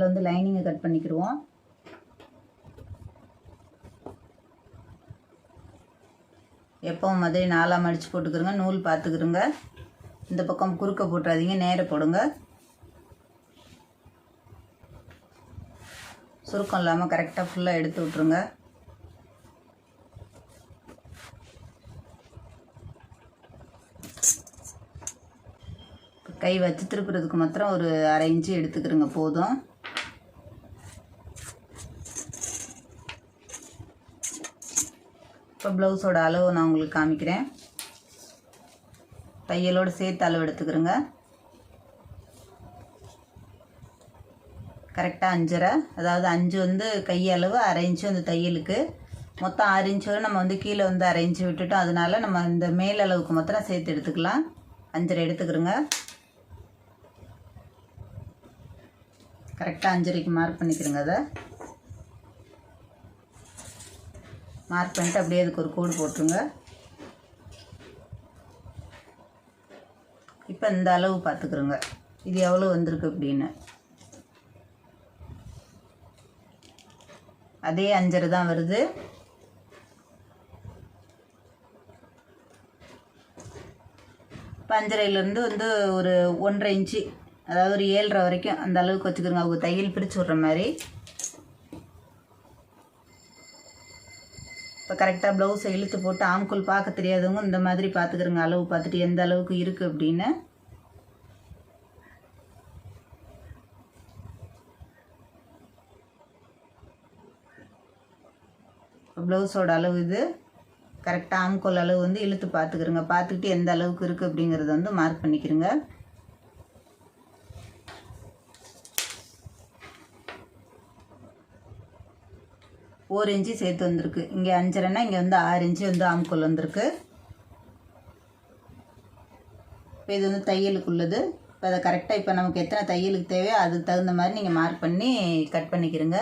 முதல்ல வந்து லைனிங்கை கட் பண்ணிக்கிடுவோம். எப்பவும் மாதிரி நாலாக மடித்து போட்டுக்கிறோங்க நூல் பார்த்துக்கிறோங்க இந்த பக்கம் குறுக்க போட்டுறாதீங்க நேர போடுங்க. சுருக்கம் இல்லாமல் கரெக்டாக ஃபுல்லாக எடுத்து விட்ருங்க கை வச்சு திருப்புறதுக்கு மாத்திரம் ஒரு அரை இன்ச்சு எடுத்துக்கிறோங்க போதும். இப்போ ப்ளவுஸோட அளவு நான் உங்களுக்கு காமிக்கிறேன். தையலோடு சேர்த்து அளவு எடுத்துக்கிறோங்க. கரெக்டாக அஞ்சரை. அதாவது அஞ்சு வந்து கையளவு அரை இன்ச்சு வந்து தையலுக்கு. மொத்தம் ஆறு இன்ச்சு வரை நம்ம வந்து கீழே வந்து அரை இன்ச்சு விட்டுட்டோம். அதனால நம்ம இந்த மேல் அளவுக்கு மொத்தம் சேர்த்து எடுத்துக்கலாம். அஞ்சரை எடுத்துக்கிறோங்க. கரெக்டாக அஞ்சரைக்கு மார்க் பண்ணிக்கிறோங்க அதை. மார்க் பண்ணிட்டு அப்படியே அதுக்கு ஒரு கோடு போட்டுருங்க. இப்போ இந்த அளவு பார்த்துக்குறோங்க. இது எவ்வளோ வந்திருக்கு அப்படின்னு. அதே அஞ்சரை தான் வருது. இப்போ அஞ்சரைலேருந்து வந்து ஒரு ஒன்றரை இன்ச்சு அதாவது ஒரு ஏழரை வரைக்கும் அந்த அளவுக்கு வச்சுக்கிறோங்க. அவங்க தையல் பிரித்து விட்ற மாதிரி. இப்போ கரெக்டாக ப்ளவுஸை இழுத்து போட்டு ஆம்குள் பார்க்க தெரியாதவங்க இந்த மாதிரி பார்த்துக்கிறோங்க. அளவு பார்த்துட்டு எந்த அளவுக்கு இருக்குது அப்படின்னு. ப்ளவுஸோட அளவு இது. கரெக்டாக ஆம்கோல் அளவு வந்து இழுத்து பார்த்துக்கிறோங்க. பார்த்துக்கிட்டு எந்த அளவுக்கு இருக்குது அப்படிங்கிறத வந்து மார்க் பண்ணிக்கிறோங்க. ஒரு இன்ச்சு சேர்த்து வந்திருக்கு. இங்கே அஞ்சரைன்னா இங்கே வந்து ஆறு இன்ச்சு வந்து ஆம்கோல் வந்திருக்கு. இப்போ இது வந்து தையலுக்குள்ளது. இப்போ அதை கரெக்டாக இப்போ நமக்கு எத்தனை தையலுக்கு தேவையோ அதுக்கு தகுந்த மாதிரி நீங்கள் மார்க் பண்ணி கட் பண்ணிக்கிறங்க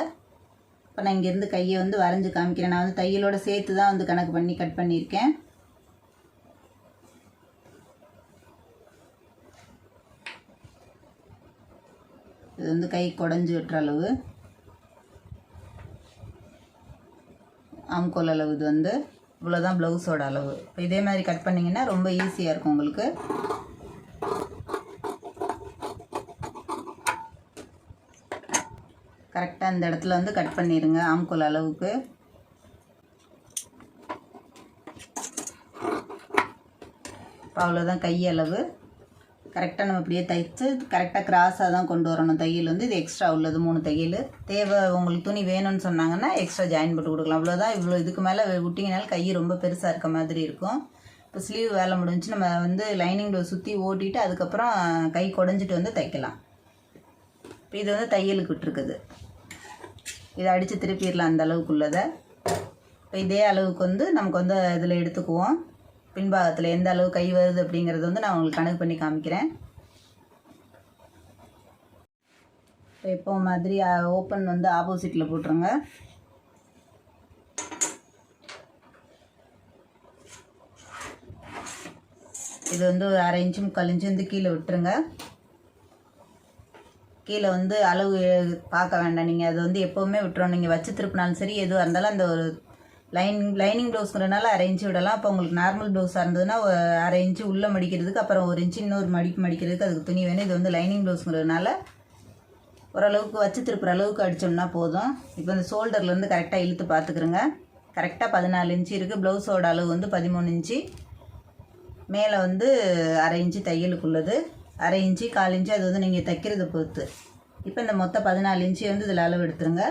இப்போ நான் இங்கேருந்து கையை வந்து வரைஞ்சி காமிக்கிறேன். நான் வந்து தையலோட சேர்த்து தான் வந்து கணக்கு பண்ணி கட் பண்ணியிருக்கேன். இது வந்து கை குடஞ்சி விட்டுற அளவு. ஆம்கோல் அளவு இது வந்து இவ்வளோதான் ப்ளவுஸோட அளவு. இப்போ இதே மாதிரி கட் பண்ணிங்கன்னா ரொம்ப ஈஸியாக இருக்கும் உங்களுக்கு. கரெக்டாக இந்த இடத்துல வந்து கட் பண்ணிடுங்க ஆம்கோல் அளவுக்கு. இப்போ அவ்வளோதான் கை அளவு. கரெக்டாக நம்ம இப்படியே தைச்சு கரெக்டாக கிராஸாக தான் கொண்டு வரணும். தையல் வந்து இது எக்ஸ்ட்ரா உள்ளது மூணு தையல். தேவை உங்களுக்கு துணி வேணும்னு சொன்னாங்கன்னா எக்ஸ்ட்ரா ஜாயின் போட்டு கொடுக்கலாம். அவ்வளோதான் இவ்வளோ இதுக்கு மேலே விட்டிங்கனால கை ரொம்ப பெருசாக இருக்க மாதிரி இருக்கும். இப்போ ஸ்லீவ் வேலை முடிஞ்சு நம்ம வந்து லைனிங் டோர் சுற்றி ஓட்டிட்டு அதுக்கப்புறம் கை குடஞ்சிட்டு வந்து தைக்கலாம். இப்போ இது வந்து தையலுக்கு விட்டுருக்குது. இதை அடித்து திருப்பிடலாம் அந்த அளவுக்குள்ளதை. இப்போ இதே அளவுக்கு வந்து நமக்கு வந்து இதில் எடுத்துக்குவோம். பின்பாகத்தில் எந்த அளவு கை வருது அப்படிங்கிறது வந்து நான் உங்களுக்கு கணக்கு பண்ணி காமிக்கிறேன். இப்போ மாதிரி ஓப்பன் வந்து ஆப்போசிட்டில் போட்டுருங்க. இது வந்து ஒரு அரை இன்ச்சு முக்கால் இன்ச்சு வந்து கீழே விட்டுருங்க. கீழே வந்து அளவு பார்க்க வேண்டாம் நீங்கள் அது வந்து எப்போவுமே விட்டுறோம் நீங்கள் வச்சு திருப்பினாலும் சரி எதுவாக இருந்தாலும் அந்த ஒரு லைனிங் லைனிங் ப்ளவுஸ்ங்கிறனால அரை விடலாம். அப்போ உங்களுக்கு நார்மல் ப்ளவுஸாக இருந்ததுன்னா ஒரு அரை இன்ச்சு உள்ளே மடிக்கிறதுக்கு அப்புறம் ஒரு இன்ச்சு இன்னொரு மடிப்பு மடிக்கிறதுக்கு அதுக்கு துணி வேணும். இது வந்து லைனிங் ப்ளவுஸ்ங்கிறதுனால ஓரளவுக்கு வச்சு திருப்புற அளவுக்கு அடித்தோம்னா போதும். இப்போ இந்த ஷோல்டர்லேருந்து கரெக்டாக இழுத்து பார்த்துக்குறோங்க. கரெக்டாக பதினாலு இன்ச்சு இருக்குது ப்ளவுஸோட அளவு வந்து பதிமூணு இன்ச்சு மேலே வந்து அரை இன்ச்சு தையலுக்குள்ளது. அரை இன்ச்சு கால் இன்ச்சு அது வந்து நீங்கள் தைக்கிறத பொறுத்து. இப்போ இந்த மொத்தம் பதினாலு இன்ச்சு வந்து இதில் அளவு எடுத்துருங்க.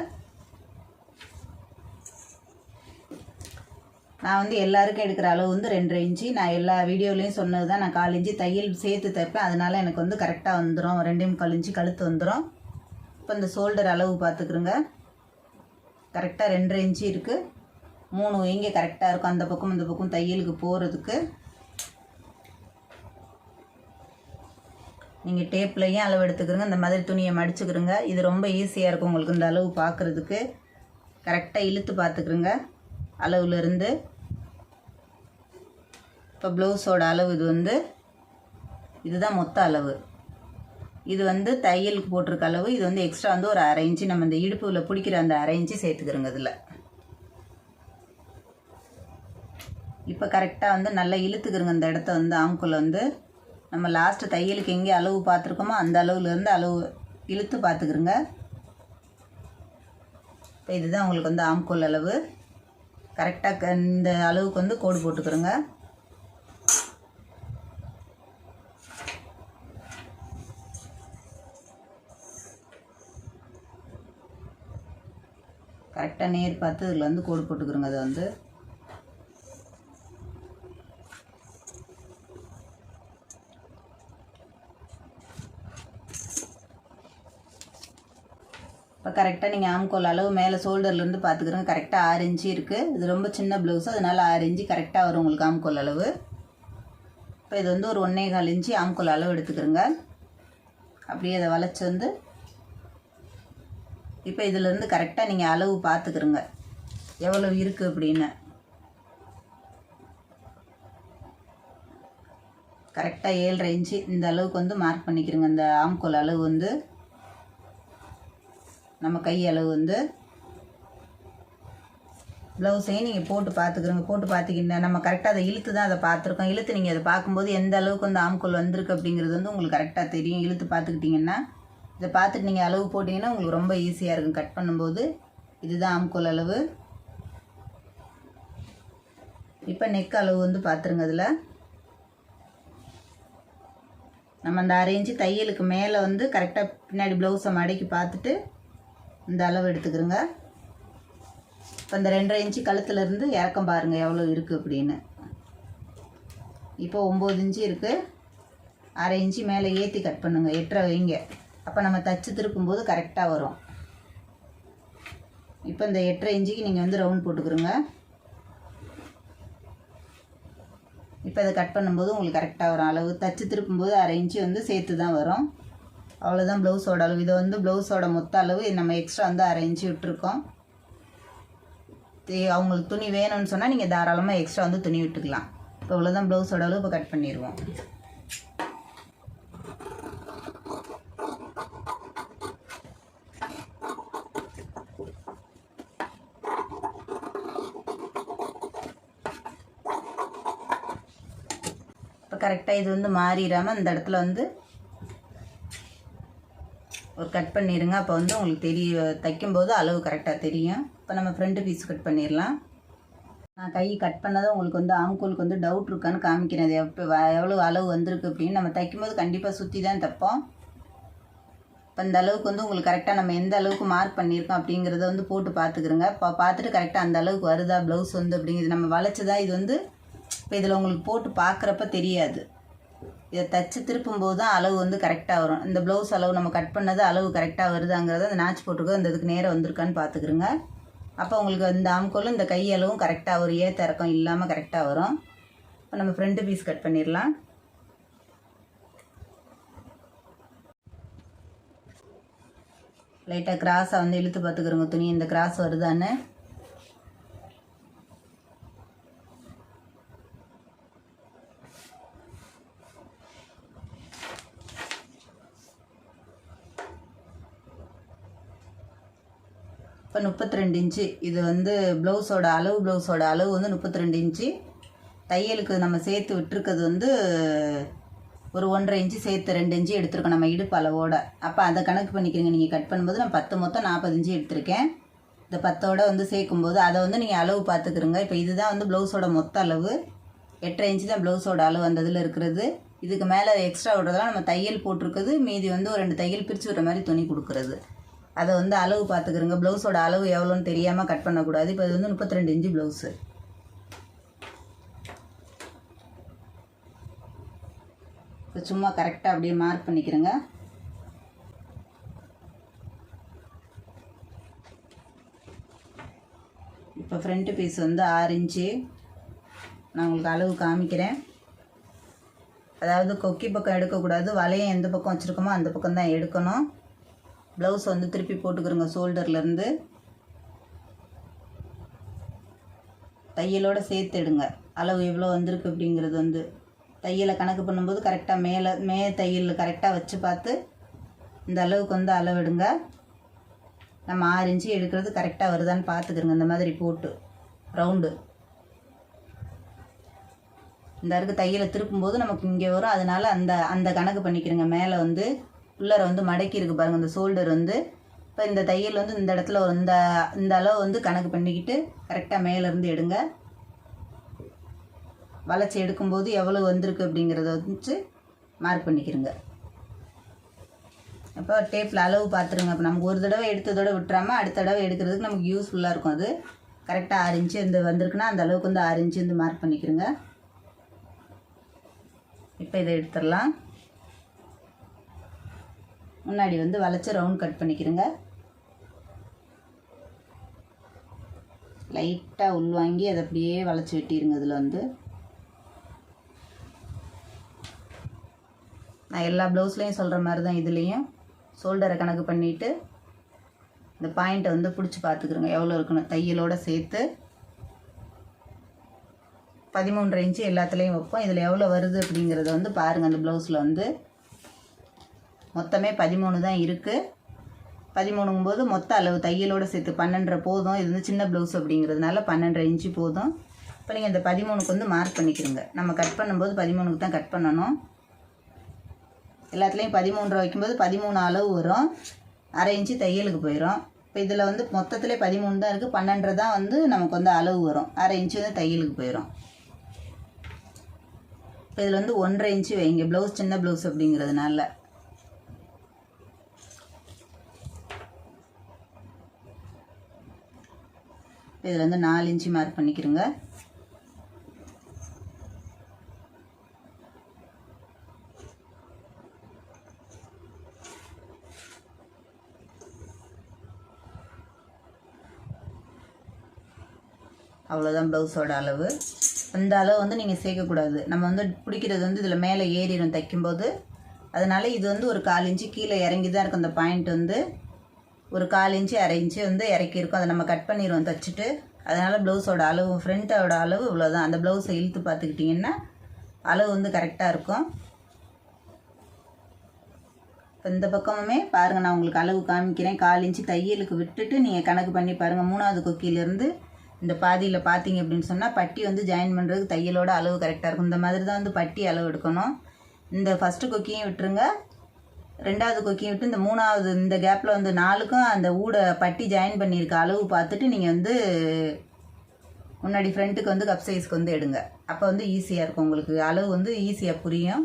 நான் வந்து எல்லாருக்கும் எடுக்கிற அளவு வந்து ரெண்டரை இன்ச்சு நான் எல்லா வீடியோலையும் சொன்னது தான் நான் கால் இன்ச்சு தையல் சேர்த்து தைப்பேன். அதனால் எனக்கு வந்து கரெக்டாக வந்துடும் ரெண்டே முக்கால் இன்ச்சு கழுத்து வந்துடும் இப்போ இந்த ஷோல்டர் அளவு பார்த்துக்குறோங்க. கரெக்டாக ரெண்டரை இன்ச்சு இருக்குது மூணு இங்கே கரெக்டாக இருக்கும். அந்த பக்கம் இந்த பக்கம் தையலுக்கு போகிறதுக்கு நீங்கள் டேப்லையும் அளவு எடுத்துக்கிறங்க? இந்த மாதிரி துணியை மடிச்சுக்கிறங்க. இது ரொம்ப ஈஸியாக இருக்கும் உங்களுக்கு இந்த அளவு பார்க்குறதுக்கு. கரெக்டாக இழுத்து பார்த்துக்கிறங்க. அளவுலேருந்து இப்போ ப்ளவுஸோட அளவு இது வந்து இதுதான் மொத்த அளவு. இது வந்து தையலுக்கு போட்டிருக்க அளவு. இது வந்து எக்ஸ்ட்ரா வந்து ஒரு அரை இன்ச்சு நம்ம இந்த இடுப்புல பிடிக்கிற அந்த அரை இன்ச்சு சேர்த்துக்கிறோங்க இதில். இப்போ கரெக்டாக வந்து நல்லா இழுத்துக்கிறோங்க இந்த இடத்த வந்து ஆம்குள்ள வந்து. நம்ம லாஸ்ட்டு தையலுக்கு எங்கே அளவு பார்த்துருக்கோமோ அந்த அளவுலேருந்து அளவு இழுத்து பார்த்துக்கிறோங்க. இப்போ இதுதான் உங்களுக்கு வந்து ஆம்கோல் அளவு. கரெக்டாக இந்த அளவுக்கு வந்து கோடு போட்டுக்கிறோங்க. கரெக்டாக நேர் பார்த்து இதில் வந்து கோடு போட்டுக்கிறோங்க அதை வந்து. இப்போ கரெக்டாக நீங்கள் ஆம்கோல் அளவு மேலே ஷோல்டர்லேருந்து பார்த்துக்கிறோங்க கரெக்டாக ஆறு இன்ச்சு இருக்குது இது ரொம்ப சின்ன ப்ளவுஸு அதனால் ஆறு இன்ச்சு கரெக்டாக வரும் உங்களுக்கு ஆம்கோல் அளவு. இப்போ இது வந்து ஒரு ஒன்றே கால் இன்ச்சு ஆம்கோல் அளவு எடுத்துக்கிறோங்க. அப்படியே அதை வளைச்சி வந்து இப்போ இதிலேருந்து கரெக்டாக நீங்கள் அளவு பார்த்துக்கிறோங்க எவ்வளோ இருக்குது அப்படின்னு. கரெக்டாக ஏழரை இன்ச்சு இந்த அளவுக்கு வந்து மார்க் பண்ணிக்கிறோங்க. இந்த ஆம்கோல் அளவு வந்து. நம்ம கை அளவு வந்து. ப்ளவுஸையும் நீங்கள் போட்டு பார்த்துக்கிறோங்க போட்டு பார்த்திக்கிங்க நம்ம கரெக்டாக அதை இழுத்து தான் அதை பார்த்துருக்கோம். இழுத்து நீங்கள் அதை பார்க்கும்போது எந்த அளவுக்கு வந்து ஆம்கோல் வந்திருக்கு அப்படிங்கிறது வந்து உங்களுக்கு கரெக்டாக தெரியும். இழுத்து பார்த்துக்கிட்டிங்கன்னா இதை பார்த்துட்டு நீங்கள் அளவு போட்டிங்கன்னா உங்களுக்கு ரொம்ப ஈஸியாக இருக்கும். கட் பண்ணும்போது இதுதான் ஆம்கோல் அளவு. இப்போ நெக் அளவு வந்து பார்த்துருங்க அதில். நம்ம அந்த அரை இன்ச்சு தையலுக்கு மேலே வந்து கரெக்டாக பின்னாடி ப்ளவுஸை மடக்கி பார்த்துட்டு இந்த அளவு எடுத்துக்கிறோங்க. இப்போ இந்த ரெண்டரை இன்ச்சு கழுத்துலேருந்து இறக்கம் பாருங்கள் எவ்வளோ இருக்குது அப்படின்னு. இப்போ ஒம்பது இன்ச்சு இருக்குது அரை இன்ச்சு மேலே ஏற்றி கட் பண்ணுங்கள் எட்டரை வைங்க. அப்போ நம்ம தச்சு திருக்கும்போது கரெக்டாக வரும். இப்போ இந்த எட்டரை இன்ச்சுக்கு நீங்கள் வந்து ரவுண்ட் போட்டுக்கிறோங்க. இப்போ அதை கட் பண்ணும்போது உங்களுக்கு கரெக்டாக வரும். அளவு தச்சு திருப்பும்போது அரை இன்ச்சு வந்து சேர்த்து தான் வரும். அவ்வளோதான் ப்ளவுஸோட அளவு. இது வந்து ப்ளவுஸோட மொத்த அளவு நம்ம எக்ஸ்ட்ரா வந்து அரை விட்டுருக்கோம். அவங்களுக்கு துணி வேணும்னு சொன்னால் நீங்கள் தாராளமாக எக்ஸ்ட்ரா வந்து துணி விட்டுக்கலாம். இப்போ இவ்வளோதான் ப்ளவுஸோட அளவு இப்போ கட் பண்ணிடுவோம். இப்போ கரெக்டாக இது வந்து மாறிடாமல் இந்த இடத்துல வந்து ஒரு கட் பண்ணிடுங்க அப்போ வந்து உங்களுக்கு தெரிய தைக்கும்போது அளவு கரெக்டாக தெரியும். இப்போ நம்ம ஃப்ரண்ட் பீஸ் கட் பண்ணிடலாம் நான் கை கட் பண்ணதும் உங்களுக்கு வந்து ஆம்கூலுக்கு வந்து டவுட் இருக்கான்னு காமிக்கிறேன் அது எப்போ எவ்வளோ அளவு வந்திருக்கு அப்படின்னு நம்ம தைக்கும்போது கண்டிப்பாக சுற்றி தான் தைப்போம். இப்போ இந்த அளவுக்கு வந்து உங்களுக்கு கரெக்டாக நம்ம எந்த அளவுக்கு மார்க் பண்ணியிருக்கோம் அப்படிங்கிறத வந்து போட்டு பார்த்துக்கிறோங்க இப்போ பார்த்துட்டு கரெக்டாக அந்த அளவுக்கு வருதா ப்ளவுஸ் வந்து அப்படிங்கிறது நம்ம வளைச்சதா இது வந்து இப்போ இதில் உங்களுக்கு போட்டு பார்க்குறப்ப தெரியாது. இதை தச்சு திருப்பும்போது தான் அளவு வந்து கரெக்டாக வரும். இந்த ப்ளவுஸ் அளவு நம்ம கட் பண்ணது அளவு கரெக்டாக வருதாங்கிறத அந்த நாச்சு போட்டிருக்கோம். இந்த இதுக்கு நேரம் வந்திருக்கான்னு பார்த்துக்கிறோங்க அப்போ உங்களுக்கு இந்த ஆம்கோலும் இந்த கை அளவும் கரெக்டாக ஒரு ஏற்ற இறக்கம் இல்லாமல் கரெக்டாக வரும். இப்போ நம்ம ஃப்ரண்ட்டு பீஸ் கட் பண்ணிடலாம். லைட்டாக கிராஸை வந்து இழுத்து பார்த்துக்குறோங்க துணி இந்த கிராஸ் வருதான்னு. இப்போ முப்பத்தி ரெண்டு இன்ச்சு. இது வந்து ப்ளவுஸோட அளவு ப்ளவுஸோட அளவு வந்து முப்பத்தி ரெண்டு இன்ச்சு. தையலுக்கு நம்ம சேர்த்து விட்டுருக்கிறது வந்து ஒரு ஒன்றரை இன்ச்சு சேர்த்து ரெண்டு இன்ச்சு எடுத்திருக்கோம் நம்ம இடுப்பு அளவோட. அப்போ அதை கணக்கு பண்ணிக்கிறீங்க. நீங்கள் கட் பண்ணும்போது நான் பத்து மொத்தம் நாற்பது இன்ச்சு எடுத்திருக்கேன். இந்த பத்தோட வந்து சேர்க்கும்போது அதை வந்து நீங்கள் அளவு பார்த்துக்கிறங்க இப்போ இதுதான் வந்து ப்ளவுஸோட மொத்த அளவு. எட்டரை இன்ச்சு தான் ப்ளவுஸோட அளவு அந்த இதில் இருக்கிறது. இதுக்கு மேலே எக்ஸ்ட்ரா விடுறதெல்லாம் நம்ம தையல் போட்டிருக்குது மீதி வந்து ஒரு ரெண்டு தையல் பிரித்து விடுற மாதிரி துணி கொடுக்குறது. அதை வந்து அளவு பார்த்துக்கிறங்க. ப்ளவுஸோட அளவு எவ்வளோன்னு தெரியாமல் கட் பண்ணக்கூடாது. இப்போ இது வந்து முப்பத்தி ரெண்டு இன்ச்சு ப்ளவுஸு. இப்போ சும்மா கரெக்டாக அப்படியே மார்க் பண்ணிக்கிறேங்க. இப்போ ஃப்ரண்ட் பீஸ் வந்து ஆறு இன்ச்சு. நான் உங்களுக்கு அளவு காமிக்கிறேன். அதாவது கொக்கி பக்கம் எடுக்கக்கூடாது. வளையம் எந்த பக்கம் வச்சுருக்கோமோ அந்த பக்கம் தான் எடுக்கணும். ப்ளவுஸ் வந்து திருப்பி போட்டுக்கிறோங்க ஷோல்டர்லேருந்து தையலோட சேர்த்து எடுங்க. அளவு எவ்வளோ வந்திருக்கு அப்படிங்கிறது வந்து தையலை கணக்கு பண்ணும்போது கரெக்டாக மேலே மே தையல் கரெக்டாக வச்சு பார்த்து இந்த அளவுக்கு வந்து அளவிடுங்க நம்ம ஆறு இன்ச்சு எடுக்கிறது கரெக்டாக வருதான்னு பார்த்துக்கிறோங்க இந்த மாதிரி போட்டு. ரவுண்டு இந்த அருக்கு தையலை திருப்பும்போது நமக்கு இங்கே வரும். அதனால அந்த அந்த கணக்கு பண்ணிக்கிறோங்க. மேலே வந்து உள்ளார வந்து மடக்கி இருக்கு பாருங்கள் இந்த ஷோல்டர் வந்து. இப்போ இந்த தையல் வந்து இந்த இடத்துல இந்த இந்த அளவு வந்து கணக்கு பண்ணிக்கிட்டு கரெக்டாக மேலேருந்து எடுங்க. வளைச்சி எடுக்கும்போது எவ்வளோ வந்திருக்கு அப்படிங்கிறத வந்து மார்க் பண்ணிக்கிறங்க அப்போ டேப்பில் அளவு பார்த்துருங்க. அப்போ நமக்கு ஒரு தடவை எடுத்ததோட விட்டுறாமல் அடுத்த தடவை எடுக்கிறதுக்கு நமக்கு யூஸ்ஃபுல்லாக இருக்கும் அது. கரெக்டாக ஆறு இன்ச்சு இந்த வந்திருக்குன்னா அந்த அளவுக்கு வந்து ஆறு இன்ச்சு வந்து மார்க் பண்ணிக்கிறங்க இப்போ இதை எடுத்துடலாம். முன்னாடி வந்து வளைச்சி ரவுண்ட் கட் பண்ணிக்கிறேங்க. லைட்டாக உள்வாங்கி அதை அப்படியே வளைச்சி வெட்டிடுங்க இதில் வந்து. நான் எல்லா ப்ளவுஸ்லேயும் சொல்கிற மாதிரி தான் இதுலேயும். ஷோல்டரை கணக்கு பண்ணிவிட்டு இந்த பாயிண்ட்டை வந்து பிடிச்சி பார்த்துக்குறோங்க. எவ்வளோ இருக்கணும் தையலோடு சேர்த்து. பதிமூன்று இன்ச்சு எல்லாத்துலேயும் வைப்போம். இதில் எவ்வளோ வருது அப்படிங்கிறத வந்து பாருங்கள் அந்த ப்ளவுஸில் வந்து மொத்தமே பதிமூணு தான் இருக்குது பதிமூணுங்கும்போது மொத்த அளவு தையலோடு சேர்த்து பன்னெண்டரை போதும். இது வந்து சின்ன ப்ளவுஸ் அப்படிங்கிறதுனால பன்னெண்டரை இன்ச்சு போதும். இப்போ நீங்கள் இந்த பதிமூணுக்கு வந்து மார்க் பண்ணிக்கிறோங்க நம்ம கட் பண்ணும்போது பதிமூணுக்கு தான் கட் பண்ணணும். எல்லாத்துலேயும் பதிமூன்றரை வைக்கும்போது பதிமூணு அளவு வரும். அரை இன்ச்சு தையலுக்கு போயிடும் இப்போ இதில் வந்து மொத்தத்தில் பதிமூணு தான் இருக்குது பன்னெண்டரை தான் வந்து நமக்கு வந்து அளவு வரும். அரை இன்ச்சு வந்து தையலுக்கு போயிடும் இப்போ இதில் வந்து ஒன்றரை இன்ச்சு வைங்க. ப்ளவுஸ் சின்ன ப்ளவுஸ் அப்படிங்கிறதுனால. இதில் வந்து நாலு இன்ச்சு மார்க் பண்ணிக்கிறோங்க. அவ்வளோதான் ப்ளவுஸோட அளவு. அந்த அளவு வந்து நீங்கள் சேர்க்கக்கூடாது. நம்ம வந்து பிடிக்கிறது வந்து இதில் மேலே ஏறிடும் தைக்கும்போது. அதனால் இது வந்து ஒரு கால் இன்ச்சு கீழே இறங்கி தான் இருக்கும். அந்த பாயிண்ட் வந்து ஒரு கால் இன்ச்சு அரை இன்ச்சு வந்து இறக்கியிருக்கோம். அதை நம்ம கட் பண்ணிடுவோம் தைச்சிட்டு. அதனால் ப்ளவுஸோட அளவு ஃப்ரண்ட்டோட அளவு இவ்வளோதான் அந்த ப்ளவுஸை இழுத்து பார்த்துக்கிட்டிங்கன்னா அளவு வந்து கரெக்டாக இருக்கும். இப்போ இந்த பக்கமுமே பாருங்கள் நான் உங்களுக்கு அளவு காமிக்கிறேன். கால் இன்ச்சு தையலுக்கு விட்டுட்டு நீங்கள் கணக்கு பண்ணி பாருங்கள் மூணாவது கொக்கியிலேருந்து இந்த பாதியில் பார்த்தீங்க அப்படின்னு சொன்னால் பட்டி வந்து ஜாயின் பண்ணுறதுக்கு தையலோட அளவு கரெக்டாக இருக்கும். இந்த மாதிரி தான் வந்து பட்டி அளவு எடுக்கணும். இந்த ஃபஸ்ட்டு கொக்கியும் விட்டுருங்க. ரெண்டாவது கொக்கியும் விட்டு இந்த மூணாவது இந்த கேப்பில் வந்து நாலுக்கும் அந்த ஊட பட்டி ஜாயின் பண்ணியிருக்க அளவு பார்த்துட்டு நீங்கள் வந்து முன்னாடி ஃப்ரண்ட்டுக்கு வந்து கப் சைஸ்க்கு வந்து எடுங்க. அப்போ வந்து ஈஸியாக இருக்கும் உங்களுக்கு. அளவு வந்து ஈஸியாக புரியும்.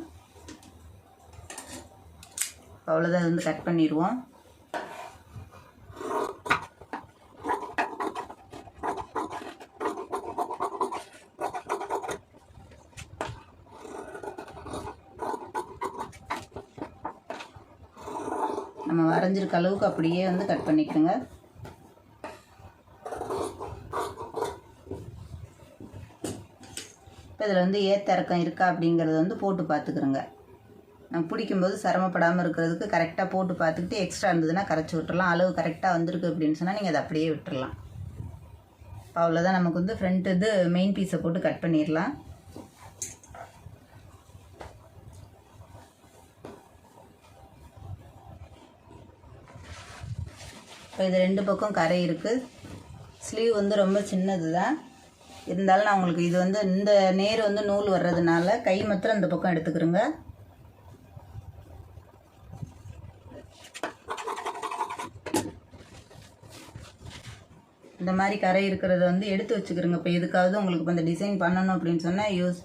அவ்வளோதான் வந்து கட் பண்ணிடுவோம். நம்ம அளவுக்கு அப்படியே வந்து கட் பண்ணிக்கோங்க. இப்போ இதில் வந்து ஏற்ற இறக்கம் இருக்கா அப்படிங்கிறத வந்து போட்டு பார்த்துக்குறோங்க நம்ம பிடிக்கும்போது சிரமப்படாமல் இருக்கிறதுக்கு கரெக்டாக போட்டு பார்த்துக்கிட்டு எக்ஸ்ட்ரா இருந்ததுன்னா கரைச்சி விட்டுறலாம். அளவு கரெக்டாக வந்திருக்கு அப்படின்னு சொன்னால் நீங்கள் அதை அப்படியே விட்டுடலாம் இப்போ அவ்வளோதான் நமக்கு வந்து ஃப்ரண்ட் இது மெயின் பீஸை போட்டு கட் பண்ணிடலாம். இப்போ இது ரெண்டு பக்கம் கரை இருக்குது ஸ்லீவ் வந்து ரொம்ப சின்னது தான் இருந்தாலும் நான் உங்களுக்கு இது வந்து இந்த நேர் வந்து நூல் வர்றதுனால கை மாத்திரம் இந்த பக்கம் எடுத்துக்கிறோங்க. இந்த மாதிரி கரை இருக்கிறத வந்து எடுத்து வச்சுக்கிறோங்க. இப்போ எதுக்காவது உங்களுக்கு இப்போ இந்த டிசைன் பண்ணணும் அப்படின்னு சொன்னால் யூஸ்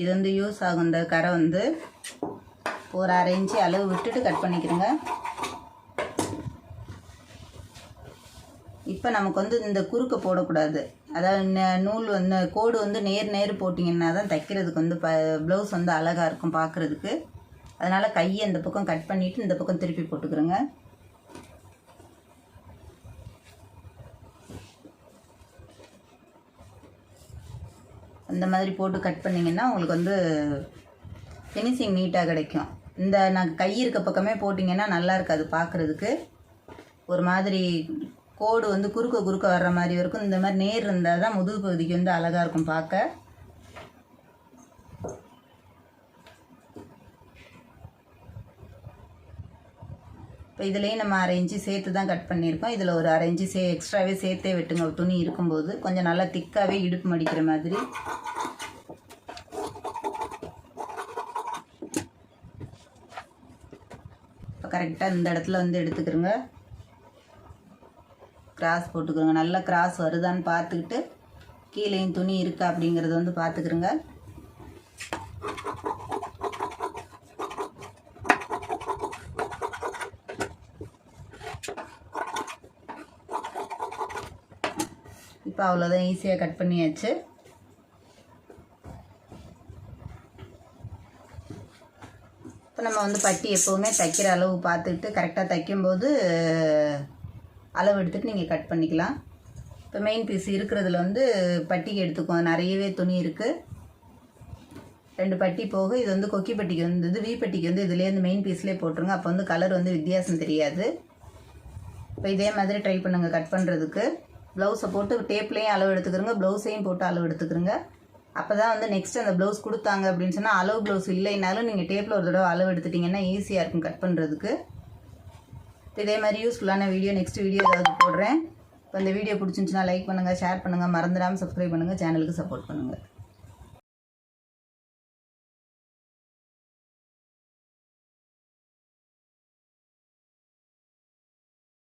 இது வந்து யூஸ் ஆகும். இந்த கரை வந்து ஒரு அரை இன்ச்சு அளவு விட்டுட்டு கட் பண்ணிக்கிறோங்க. இப்போ நமக்கு வந்து இந்த குறுக்க போடக்கூடாது. அதாவது ந- நூல் வந்து கோடு வந்து நேர் நேர் போட்டிங்கன்னா தான் தைக்கிறதுக்கு வந்து ப ப்ளவுஸ் வந்து அழகாக இருக்கும் பார்க்குறதுக்கு அதனால் கையை இந்த பக்கம் கட் பண்ணிவிட்டு இந்த பக்கம் திருப்பி போட்டுக்கிறோங்க. இந்த மாதிரி போட்டு கட் பண்ணிங்கன்னா உங்களுக்கு வந்து ஃபினிஷிங் நீட்டாக கிடைக்கும். இந்த நான் கை இருக்க பக்கமே போட்டிங்கன்னா நல்லா இருக்காது பார்க்குறதுக்கு ஒரு மாதிரி கோடு வந்து குறுக்க குறுக்க வர்ற மாதிரி இருக்கும். இந்த மாதிரி நேர் இருந்தால் தான் முதுகு பகுதிக்கு வந்து அழகாக இருக்கும் பார்க்க. இப்போ இதுலேயும் நம்ம அரை இன்ச்சு சேர்த்து தான் கட் பண்ணியிருக்கோம். இதில் ஒரு அரை இன்ச்சு சே எக்ஸ்ட்ராவே சேர்த்தே வெட்டுங்க. துணி இருக்கும்போது கொஞ்சம் நல்லா திக்காகவே இடுப்பு மடிக்கிற மாதிரி. இப்போ கரெக்டாக இந்த இடத்துல வந்து எடுத்துக்கிறோங்க. கிராஸ் போட்டுக்கிறோங்க. நல்லா கிராஸ் வருதான்னு பார்த்துக்கிட்டு கீழேயும் துணி இருக்கா அப்படிங்கிறத வந்து பார்த்துக்கிறோங்க. இப்போ அவ்வளோதான் ஈஸியாக கட் பண்ணியாச்சு. இப்போ நம்ம வந்து பட்டி எப்போவுமே தைக்கிற அளவு பார்த்துக்கிட்டு கரெக்டாக தைக்கும்போது அளவு எடுத்துகிட்டு நீங்கள் கட் பண்ணிக்கலாம். இப்போ மெயின் பீஸ் இருக்கிறதுல வந்து பட்டிக்கு எடுத்துக்குவோம். நிறையவே துணி இருக்குது ரெண்டு பட்டி போக. இது வந்து கொக்கி பட்டிக்கு வந்து இது வி பட்டிக்கு வந்து இதுலேருந்து மெயின் பீஸ்லேயே போட்டுருங்க. அப்போ வந்து கலர் வந்து வித்தியாசம் தெரியாது. இப்போ இதே மாதிரி ட்ரை பண்ணுங்கள் கட் பண்ணுறதுக்கு ப்ளவுஸை போட்டு டேப்லேயும் அளவு எடுத்துக்கிறோங்க. ப்ளவுஸையும் போட்டு அளவு எடுத்துக்கிறோங்க. அப்போ தான் வந்து நெக்ஸ்ட் அந்த ப்ளவுஸ் கொடுத்தாங்க அப்படின்னு சொன்னால் அளவு ப்ளவுஸ் இல்லைனாலும் நீங்கள் டேப்பில் ஒரு தடவை அளவு எடுத்துட்டிங்கன்னா ஈஸியாக இருக்கும் கட் பண்ணுறதுக்கு இதே மாதிரி யூஸ்ஃபுல்லான வீடியோ நெக்ஸ்ட் வீடியோ ஏதாவது போடுறேன். இப்போ இந்த வீடியோ பிடிச்சிருந்துச்சுன்னா லைக் பண்ணுங்கள் ஷேர் பண்ணுங்கள் மறந்துடாமல் சப்ஸ்கிரைப் பண்ணுங்கள் சேனலுக்கு சப்போர்ட் பண்ணுங்கள்